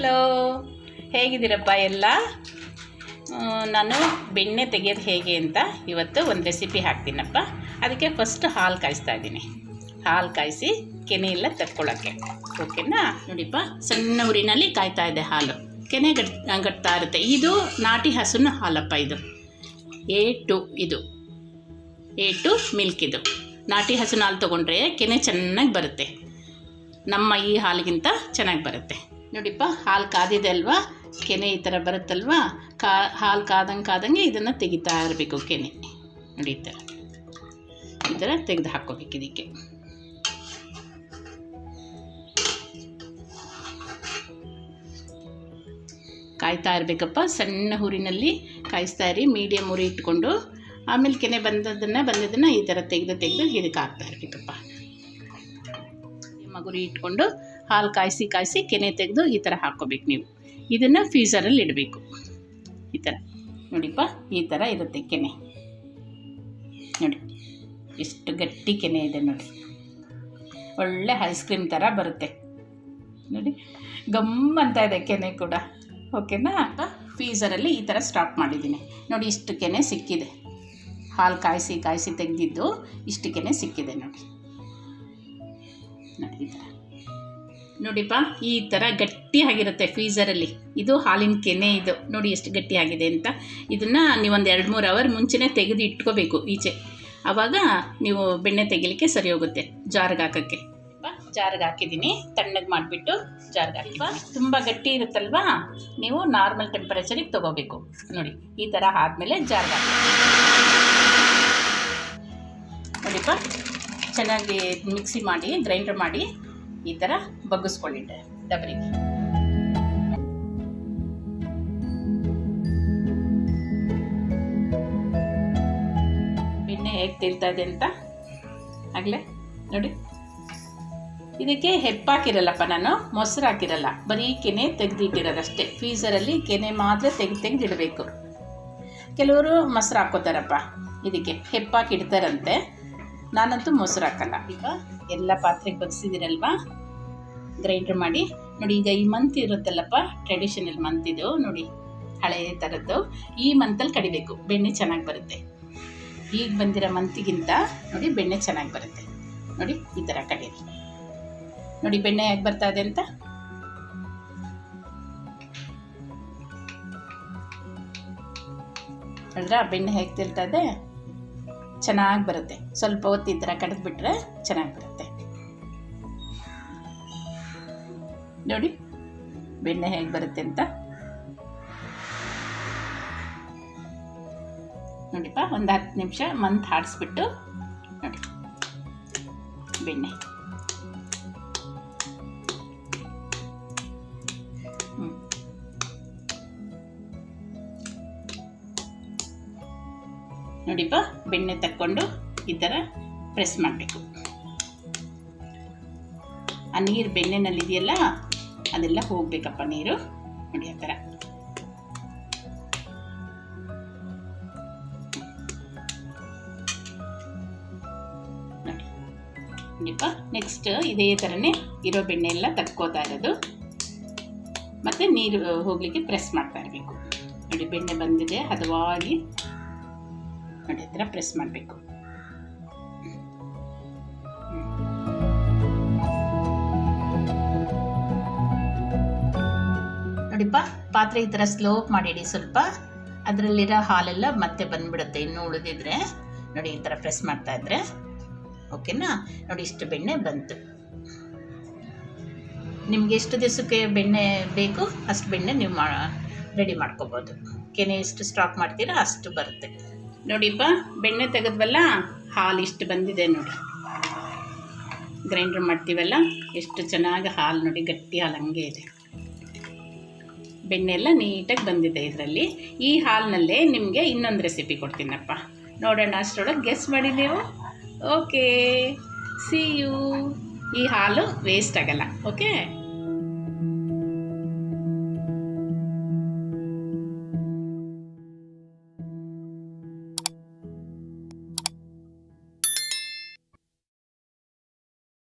Hello ಹೇಗಿದ್ದೀರಪ್ಪ ಎಲ್ಲ? ನಾನು ಬೆಣ್ಣೆ ತೆಗೆಯೋದು ಹೇಗೆ ಅಂತ ಇವತ್ತು ಒಂದು ರೆಸಿಪಿ ಹಾಕ್ತೀನಪ್ಪ. ಅದಕ್ಕೆ ಫಸ್ಟ್ ಹಾಲು ಕಾಯಿಸ್ತಾ ಇದ್ದೀನಿ. ಹಾಲು ಕಾಯಿಸಿ ಕೆನೆ ಎಲ್ಲ ತಕ್ಕೊಳ್ಳೋಕ್ಕೆ ಓಕೆನಾ ನೋಡಿಪ್ಪ, ಸಣ್ಣ ಊರಿನಲ್ಲಿ ಕಾಯ್ತಾ ಇದೆ ಹಾಲು. ಕೆನೆ ಗಟ್ ಗಟ್ತಾ ಇರುತ್ತೆ. ಇದು ನಾಟಿ ಹಸುನ ಹಾಲಪ್ಪ ಇದು. ಎ ಟು ಇದು. ಎ ಟು ಮಿಲ್ಕ್ ಇದು. ನಾಟಿ ಹಸುನ ಹಾಲು ತೊಗೊಂಡ್ರೆ ಕೆನೆ ಚೆನ್ನಾಗಿ ಬರುತ್ತೆ. ನಮ್ಮ ಈ ಹಾಲಿಗಿಂತ ಚೆನ್ನಾಗಿ ಬರುತ್ತೆ. ನೋಡಿಪ್ಪ, ಹಾಲು ಕಾದಿದೆ ಅಲ್ವಾ? ಕೆನೆ ಈ ಥರ ಬರುತ್ತಲ್ವಾ? ಕಾ, ಹಾಲು ಕಾದಂಗೆ ಕಾದಂಗೆ ಇದನ್ನು ತೆಗಿತಾ ಇರಬೇಕು ಕೆನೆ. ನೋಡಿ ಈ ಥರ. ಈ ಥರ ತೆಗೆದು ಹಾಕ್ಕೋಬೇಕು ಇದಕ್ಕೆ. ಕಾಯ್ತಾ ಇರಬೇಕಪ್ಪ, ಸಣ್ಣ ಹುರಿನಲ್ಲಿ ಕಾಯಿಸ್ತಾ ಇರಿ ಮೀಡಿಯಮ್ ಹುರಿ ಇಟ್ಕೊಂಡು. ಆಮೇಲೆ ಕೆನೆ ಬಂದದನ್ನು ಬಂದದನ್ನು ಈ ಥರ ತೆಗೆದು ತೆಗೆದು ಇದಕ್ಕೆ ಹಾಕ್ತಾ ಇರಬೇಕಪ್ಪ. ಮಗುರಿ ಇಟ್ಕೊಂಡು ಹಾಲು ಕಾಯಿಸಿ ಕಾಯಿಸಿ ಕೆನೆ ತೆಗೆದು ಈ ಥರ ಹಾಕ್ಕೋಬೇಕು ನೀವು. ಇದನ್ನು ಫ್ರೀಸರಲ್ಲಿ ಇಡಬೇಕು. ಈ ಥರ ನೋಡಿಪ್ಪ, ಈ ಥರ ಇರುತ್ತೆ ಕೆನೆ. ನೋಡಿ, ಎಷ್ಟು ಗಟ್ಟಿ ಕೆನೆ ಇದೆ ನೋಡಿ. ಒಳ್ಳೆ ಐಸ್ ಕ್ರೀಮ್ ಥರ ಬರುತ್ತೆ. ನೋಡಿ, ಗಮ್ ಅಂತ ಇದೆ ಕೆನೆ ಕೂಡ. ಓಕೆನಾ? ಫ್ರೀಸರಲ್ಲಿ ಈ ಥರ ಸ್ಟಾಕ್ ಮಾಡಿದ್ದೀನಿ. ನೋಡಿ, ಇಷ್ಟು ಕೆನೆ ಸಿಕ್ಕಿದೆ. ಹಾಲು ಕಾಯಿಸಿ ಕಾಯಿಸಿ ತೆಗೆದಿದ್ದು ಇಷ್ಟು ಕೆನೆ ಸಿಕ್ಕಿದೆ ನೋಡಿ. ನೋಡಿ, ಈ ಥರ ನೋಡಿಪ್ಪ, ಈ ಥರ ಗಟ್ಟಿಯಾಗಿರುತ್ತೆ ಫ್ರೀಸರಲ್ಲಿ ಇದು ಹಾಲಿನ ಕೆನೆ ಇದು. ನೋಡಿ ಎಷ್ಟು ಗಟ್ಟಿಯಾಗಿದೆ ಅಂತ. ಇದನ್ನು ನೀವೊಂದು ಎರಡು ಮೂರು ಅವರ್ ಮುಂಚೆನೇ ತೆಗೆದು ಇಟ್ಕೋಬೇಕು ಈಚೆ. ಆವಾಗ ನೀವು ಬೆಣ್ಣೆ ತೆಗಿಲಿಕ್ಕೆ ಸರಿ ಹೋಗುತ್ತೆ ಜಾರ್ಗೆ ಹಾಕೋಕ್ಕೆ. ಜಾರ್ಗೆ ಹಾಕಿದ್ದೀನಿ. ತಣ್ಣಗೆ ಮಾಡಿಬಿಟ್ಟು ಜಾರ್ಗೆ ಹಾಕಿಪ್ಪ. ತುಂಬ ಗಟ್ಟಿ ಇರುತ್ತಲ್ವಾ? ನೀವು ನಾರ್ಮಲ್ ಟೆಂಪರೇಚರಿಗೆ ತೊಗೋಬೇಕು. ನೋಡಿ, ಈ ಥರ ಆದಮೇಲೆ ಜಾರ್ಗೆ ಹಾಕಿ. ನೋಡಿಪ್ಪ, ಚೆನ್ನಾಗಿ ಮಿಕ್ಸಿ ಮಾಡಿ, ಗ್ರೈಂಡರ್ ಮಾಡಿ ಈ ಥರ ಬಗ್ಗಿಸ್ಕೊಂಡಿದ್ದೆ ಡಬರಿಗೆ ಬೆಣ್ಣೆ ಹೇಗೆ ತಿರ್ತಾ ಇದೆ ಅಂತ? ಆಗಲೇ? ನೋಡಿ. ಇದಕ್ಕೆ ಹೆಪ್ಪಾಕಿರಲ್ಲಪ್ಪ ನಾನು ಮೊಸರು ಹಾಕಿರಲ್ಲ ಬರೀ ಕೆನೆ ತೆಗೆದಿಟ್ಟಿರೋದಷ್ಟೇ. ಫ್ರೀಸರಲ್ಲಿ ಕೆನೆ ಮಾತ್ರ ತೆಗೆದು ತೆಗೆದಿಡಬೇಕು. ಕೆಲವರು ಮೊಸರು ಹಾಕೋತಾರಪ್ಪ ಇದಕ್ಕೆ ಹೆಪ್ಪಾಕಿಡ್ತಾರಂತೆ. ನಾನಂತೂ ಮೊಸರು ಹಾಕಲ್ಲ ಈಗ ಎಲ್ಲ ಪಾತ್ರೆಗೆ ಬಗ್ಸಿದಿರಲ್ವಾ? ಗ್ರೈಂಡ್ರ್ ಮಾಡಿ. ನೋಡಿ, ಈಗ ಈ ಮಂತ್ ಇರುತ್ತಲ್ಲಪ್ಪ ಟ್ರೆಡಿಷನಲ್ ಮಂತ್ ಇದು. ನೋಡಿ ಹಳೆಯ ಥರದ್ದು ಈ ಮಂತಲ್ಲಿ ಕಡಿಬೇಕು. ಬೆಣ್ಣೆ ಚೆನ್ನಾಗಿ ಬರುತ್ತೆ. ಈಗ ಬಂದಿರೋ ಮಂತಿಗಿಂತ ನೋಡಿ, ಬೆಣ್ಣೆ ಚೆನ್ನಾಗಿ ಬರುತ್ತೆ. ನೋಡಿ, ಈ ಥರ ಕಡೀರಿ. ನೋಡಿ, ಬೆಣ್ಣೆ ಹೇಗೆ ಬರ್ತಾ ಇದೆ ಅಂತ? ಹೇಳಿದ್ರೆ ಬೆಣ್ಣೆ ಹೇಗೆ ತಿಳ್ತಾ ಇದೆ? ಚೆನ್ನಾಗಿ ಬರುತ್ತೆ. ಸ್ವಲ್ಪ ಹೊತ್ತು ಈ ಥರ ಕಡಿದ್ಬಿಟ್ರೆ ಚೆನ್ನಾಗಿ ಬರುತ್ತೆ. ನೋಡಿ, ಬೆಣ್ಣೆ ಹೇಗೆ ಬರುತ್ತೆ ಅಂತ. ನೋಡಿಪ್ಪ, ಒಂದು ಹತ್ತು ನಿಮಿಷ ಮಂತ್ ಹಾಡಿಸ್ಬಿಟ್ಟು ನೋಡಿ. ಬೆಣ್ಣೆ. ನೋಡಿಪ್ಪ ಬೆಣ್ಣೆ ತಕ್ಕೊಂಡು ಈ ಥರ ಪ್ರೆಸ್ ಮಾಡಬೇಕು. ಆ ನೀರು ಬೆಣ್ಣೆನಲ್ಲಿ ಇದೆಯಲ್ಲ, ಅದೆಲ್ಲ ಹೋಗಬೇಕಪ್ಪ ನೀರು. ನೋಡಿ ಆ ಥರ. ನೋಡಿ. ನೋಡಿಪ್ಪ ನೆಕ್ಸ್ಟ್ ಇದೇ ಥರನೇ ಇರೋ ಬೆಣ್ಣೆ ಎಲ್ಲ ತಕ್ಕೋತಾ ಇರೋದು. ಮತ್ತು ನೀರು ಹೋಗಲಿಕ್ಕೆ ಪ್ರೆಸ್ ಮಾಡ್ತಾ ಇರಬೇಕು. ನೋಡಿ, ಬೆಣ್ಣೆ ಬಂದಿದೆ, ಹದವಾಗಿ ಈ ಥರ ಪ್ರೆಸ್ ಮಾಡಬೇಕು. ನೋಡಿಪ್ಪ, ಪಾತ್ರೆ ಈ ಥರ ಸ್ಲೋಪ್ ಮಾಡಿಡಿ ಸ್ವಲ್ಪ. ಅದರಲ್ಲಿರೋ ಹಾಲೆಲ್ಲ ಮತ್ತೆ ಬಂದ್ಬಿಡುತ್ತೆ, ಇನ್ನು ಉಳಿದಿದ್ರೆ. ನೋಡಿ, ಈ ಥರ ಪ್ರೆಸ್ ಮಾಡ್ತಾ ಇದ್ರೆ. ಓಕೆನಾ? ನೋಡಿ, ಇಷ್ಟು ಬೆಣ್ಣೆ ಬಂತು. ನಿಮ್ಗೆ ಎಷ್ಟು ದಿವಸಕ್ಕೆ ಬೆಣ್ಣೆ ಬೇಕು, ಅಷ್ಟು ಬೆಣ್ಣೆ ನೀವು ಮಾ ರೆಡಿ ಮಾಡ್ಕೋಬೋದು. ಕೆನೆ ಎಷ್ಟು ಸ್ಟಾಕ್ ಮಾಡ್ತೀರಾ, ಅಷ್ಟು ಬರುತ್ತೆ. ನೋಡಿಪ್ಪ ಬೆಣ್ಣೆ ತೆಗೆದ್ವಲ್ಲ? ಹಾಲು ಇಷ್ಟು ಬಂದಿದೆ ನೋಡಿ. ಗ್ರೈಂಡ್ರ್ ಮಾಡ್ತೀವಲ್ಲ, ಎಷ್ಟು ಚೆನ್ನಾಗಿ ಹಾಲು ನೋಡಿ, ಗಟ್ಟಿ ಹಾಲು ಹಂಗೆ ಇದೆ. ಬೆಣ್ಣೆ ಎಲ್ಲ ನೀಟಾಗಿ ಬಂದಿದೆ ಇದರಲ್ಲಿ. ಈ ಹಾಲಿನಲ್ಲೇ ನಿಮಗೆ ಇನ್ನೊಂದು ರೆಸಿಪಿ ಕೊಡ್ತೀನಪ್ಪ. ನೋಡೋಣ ಅಷ್ಟರೊಳಗೆ ಗೆಸ್ ಮಾಡಿ ನೀವು. ಓಕೆ ಸಿ ಯು ಈ ಹಾಲು ವೇಸ್ಟ್ ಆಗಲ್ಲ ಓಕೆ